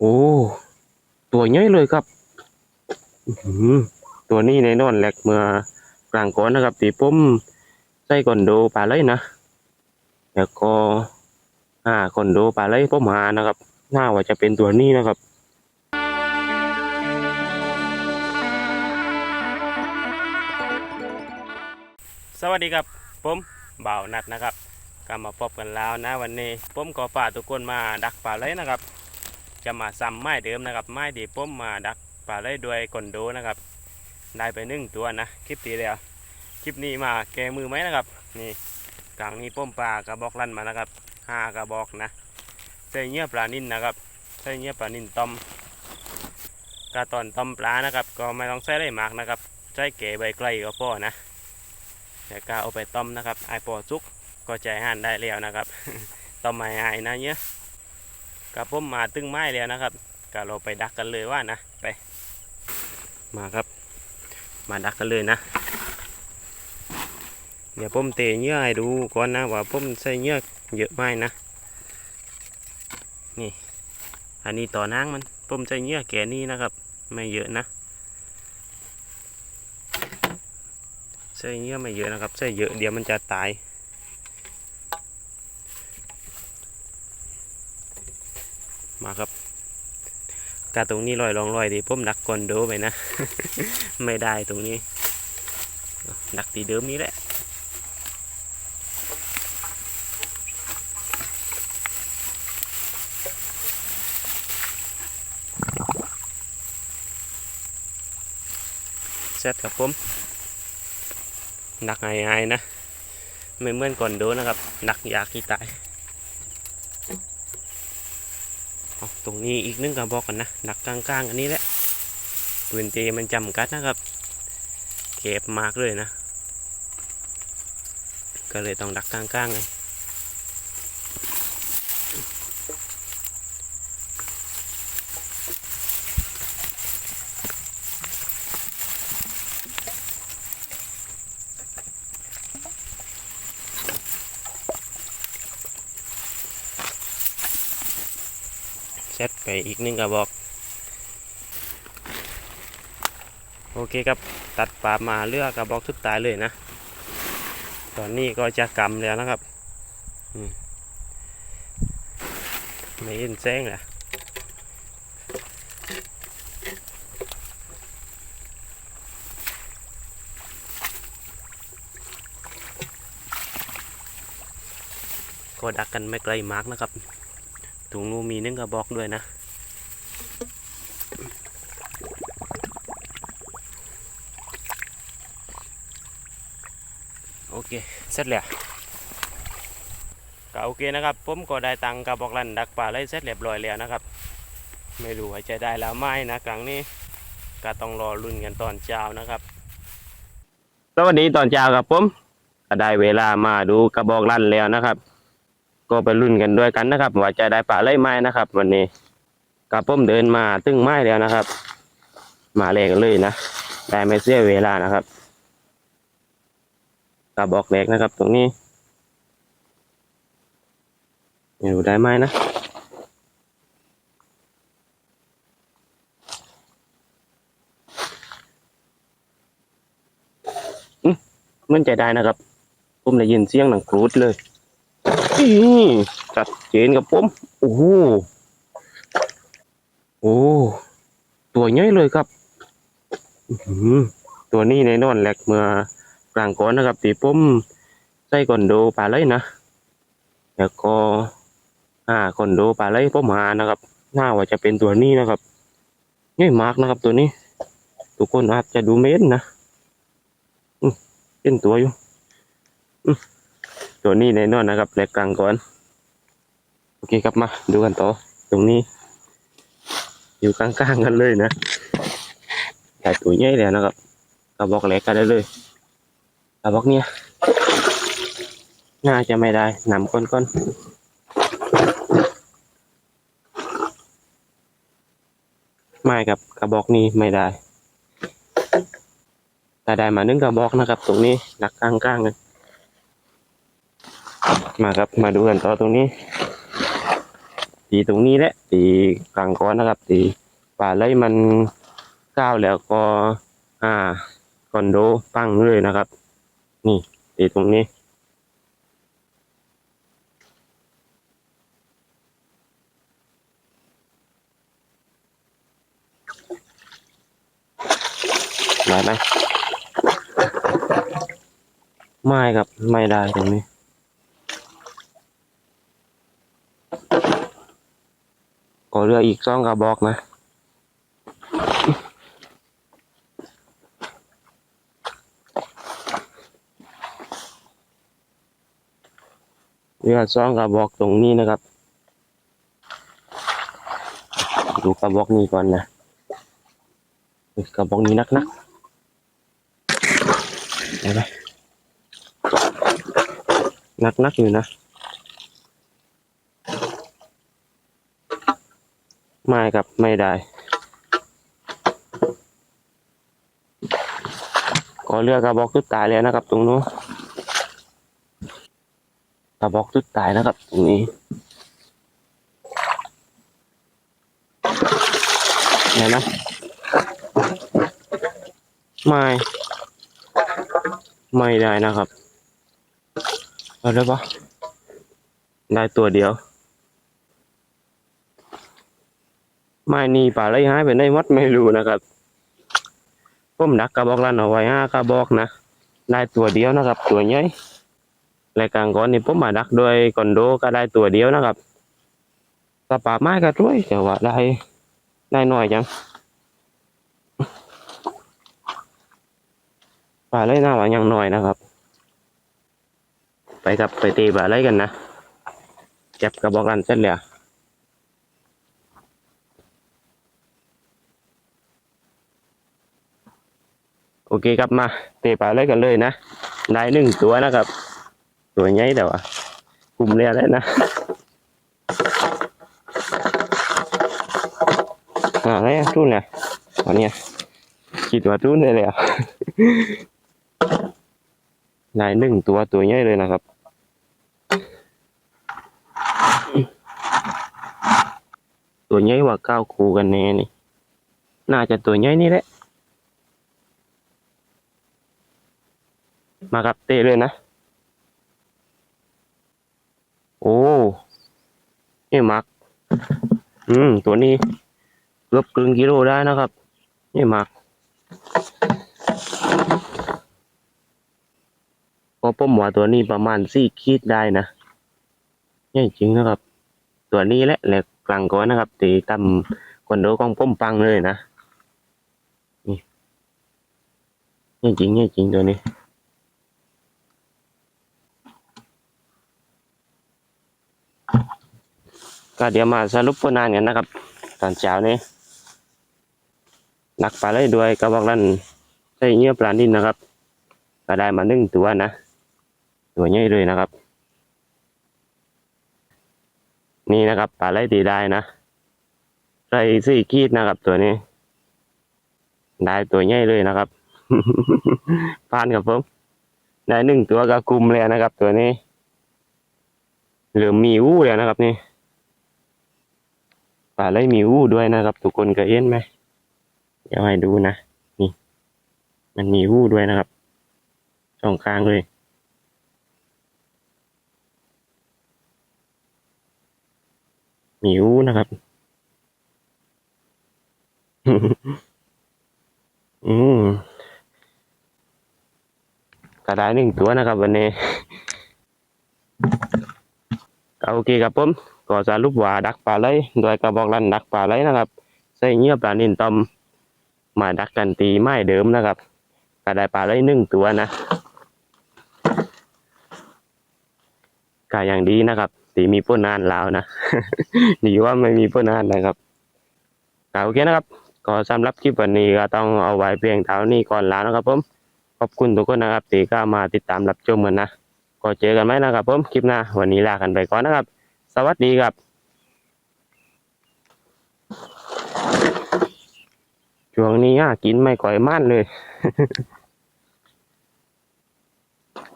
โอ้ ตัวใหญ่เลยครับตัวนี้ในนอนแหลกเมื่อกลางก่อนนะครับตีผมใส่คอนโดปลาไหลนะแล้วก็อ่าคอนโดปลาไหลผมหานะครับน่าว่าจะเป็นตัวนี้นะครับสวัสดีครับผมบ่าวนัดนะครับ ก็มาพบกันแล้วนะวันนี้ผมก็พาทุกคนมาดักปลาไหลนะครับ จะมาซ้ำไม้เดิมนะครับ ไม้ที่ผมมาดักปลาไหลด้วยคอนโดนะครับ ได้ไปหนึ่งตัวนะคลิปที่แล้วคลิปนี้มาแกมือไหมนะครับ นี่กลางนี้ผมปลากระบอกลั่นมานะครับห้ากระบอกนะใส่เงี้ยปลานินนะครับใส่เงี้ยปลานินต้มกระตอนต้มปลานะครับ ก็ไม่ต้องใส่ได้มากนะครับใส่เก๋ใบไกลก็พอนะแล้วก็เอาไปต้มนะครับไอปอซุกก็ใจห่านได้แล้วนะครับต้มไม่หายนะเนี้ย กับผมมาตึงไม้แล้วนะครับก็เราไปดักกันเลยว่านะไป มาครับ มาดักกันเลยนะ เดี๋ยวผมเตะเนื้อให้ดูก่อนนะว่าผมใส่เนื้อเยอะไหมนะนี่ อันนี้ต่อนางมันผมใส่เนื้อแก่นี้นะครับ ไม่เยอะนะใส่เนื้อไม่เยอะนะครับใส่เยอะเดี๋ยวมันจะตาย มาครับกาตรงนี้ลอยลองลอยดิผมดักก่อนโดไปนะ ไม่ได้ตรงนี้ดักตีเดิมนี้แหละเสร็จครับผมหนักไงๆนะ ไม่เหมือนก่อนโดนนะครับหนักอยากที่ตาย เอาตรงนี้อีกนึงกระบอกกันนะหนักกลางๆ อันนี้แหละปืนเจมันจำกัดนะครับ เก็บมากเลยนะ ก็เลยต้องดักกลางๆเลย ซตไปอีกหนึ่งกระบอก โอเคครับตัดปลามาเลือกกระบอกสุดท้ายเลยนะ ตอนนี้ก็จะกำแล้วนะครับไม่เห็นแสงแหละก็ดักกันไม่ไกลมากนะครับ ถุงนูมีนึ่งกระบอกด้วยนะ โอเค เสร็จแล้วก็โอเคนะครับ ผมก็ได้ตังกระบอกลันดักปลาไล่เสร็จเรียบร้อยแล้วนะครับ ไม่รู้ว่าจะได้แล้วไหมนะครั้งนี้ก็ต้องรอรุ่นกันตอนเช้านะครับสวัสดีตอนเช้าครับผมก็ได้เวลามาดูกระบอกลั่นแล้วนะครับ ก็ไปรุ่นกันด้วยกันนะครับ ว่าจะได้ปลาไล่ไม้นะครับ วันนี้กับผมเดินมาตึ้งไม้แล้วนะครับ มาเลยกันเลยนะได้ไม่เสียเวลานะครับกระบอกแหลกนะครับ ตรงนี้ไม่รู้ได้ไหมนะมันจได้นะครับผมได้ยินเสียงหนังกรูดเลย จัดเจนกับผมโอ้โหโอ้ตัวใหญ่เลยครับตัวนี้ในนอนแหลกเมื่อกลางก่อนนะครับตีผมใส่คอนโดปลาไหลนะแล้วก็อ่าคอนโดปลาไหลผมหานะครับน่าว่าจะเป็นตัวนี้นะครับง่ายมากนะครับตัวนี้ ทุกคนอาจจะดูเม้นนะอืเป็นตัวอยู่อื ตัวนี้ในนอนนะครับแหลกกลางก่อน โอเคครับมาดูกันต่อ ตรงนี้ อยู่กลางๆกันเลยนะแต่ตัวใหญ่แล้วนะครับกระบอกแหลกกันได้เลยกระบอกเนี้ยน่าจะไม่ได้นำก้อนๆไม่ครับกระบอกนี้ไม่ได้ แต่ได้มาหนึ่งกระบอกนะครับ ตรงนี้หนักกลางๆเลย มาครับมาดูกันต่อตรงนี้ ตีตรงนี้แหละตีกลางก้อนนะครับ ตีป่าเลยมันก้าวแล้วก็อ่าคอนโดปั้งเลยนะครับ นี่ตีตรงนี้ได้ไหมไม่ครับไม่ได้ตรงนี้ ก็เหลืออีกสองกระบอกนะเหลือสองกระบอกตรงนี้นะครับ ดูกระบอกนี้ก่อนนะกระบอกนี้นักนักเห็นไหมนักนักอยู่นะ ไม่ครับไม่ได้ ก็เลือกกระบอกสุดตายแล้วนะครับ ตรงนู้นกระบอกสุดตายนะครับ ตรงนี้เห็นไหมไม่ไม่ได้นะครับ เอาได้ปะได้ตัวเดียว ไม่นี่ป่าไรหายไปในวัดไม่รู้นะครับผมดักกระบอกลันเอาไว้ห้ากระบอกนะได้ตัวเดียวนะครับ ตัวใหญ่รายการก่อนนี่ผมมาดักโดยคอนโดก็ได้ตัวเดียวนะครับสปาไม้ก็ช่วยแต่ว่าได้ได้หน้อยจังป่าไรหน่าว่ายังหน้อยนะครับ ไปกับไปตีป่าไรกันนะจับกระบอกลันเสร็จแล้ว อเคครับมาเตะปลาเลยกันเลยนะได้หนึ่งตัวนะครับ ตัวใหญ่แต่ว่ากลุ่มเรียแล้วนะอ่าอะไรอะทุ่นเนี่ยวันนี้ยคิดว่าทุ่นเลยเลยอะได้หนึ่งตัวตัวใหญ่เลยนะครับตัวใหญ่กว่าเก้าคูกันแน่นี่ น่าจะตัวใหญ่นี่แหละ มาครับเตะเลยนะ โอ้นี่มัก อืม ตัวนี้เกือบครึ่งกิโลได้นะครับนี่มักเพราะผมว่าตัวนี้ประมาณสี่ขีดได้นะนี่จริงนะครับ ตัวนี้แหละแหลกกลางก้อนนะครับตีตำคนโดของผมปังเลยนะนี่นี่จริงนี่จริงตัวนี้ ก็เดี๋ยวมาสรุปผลงานกันนะครับ ตอนเช้านี้หนักปลาเลยด้วยกระบอกลั่นใส่เนื้อปลานินนะครับก็ได้มาหนึ่งตัวนะ ตัวใหญ่เลยนะครับ นี่นะครับปลาไหลตีได้นะใส่สี่ขีดนะครับ ตัวนี้ ได้ตัวใหญ่เลยนะครับผ่านกับผมได้หนึ่งตัวก็คุมเลยนะครับ ตัวนี้เหลือมีอู้เลยนะครับนี่ ป่าไล่หมิวด้วยนะครับ ทุกคนก็เห็นไหมเดี๋ยวให้ดูนะนี่มันมีวูด้วยนะครับสองข้างเลยหมิวนะครับ อืมก็ได้หนึ่งตัวนะครับ วันนี้โอเคครับผม ก็สรุปว่าดักปลาไหลโดยกระบอกลันดักปลาไหลนะครับใส่เงี้ยปลานินตอมมาดักกันตีไม้เดิมนะครับก็ได้ปลาไหลหนึ่งตัวนะก็อย่างดีนะครับตีมีพ้นนานแล้วนะดีว่าไม่มีพ้นนานนะครับก็โอเคนะครับก็สำหรับคลิปวันนี้ก็ต้องเอาไว้เพียงเท่านี้ก่อนแล้วนะครับผมขอบคุณทุกคนนะครับที่ก็มาติดตามรับชมกันนะก็เจอกันไหมนะครับผมคลิปหน้าวันนี้ลากันไปก่อนนะครับ สวัสดีครับ ช่วงนี้อะกินไม่ก่อยมั่นเลย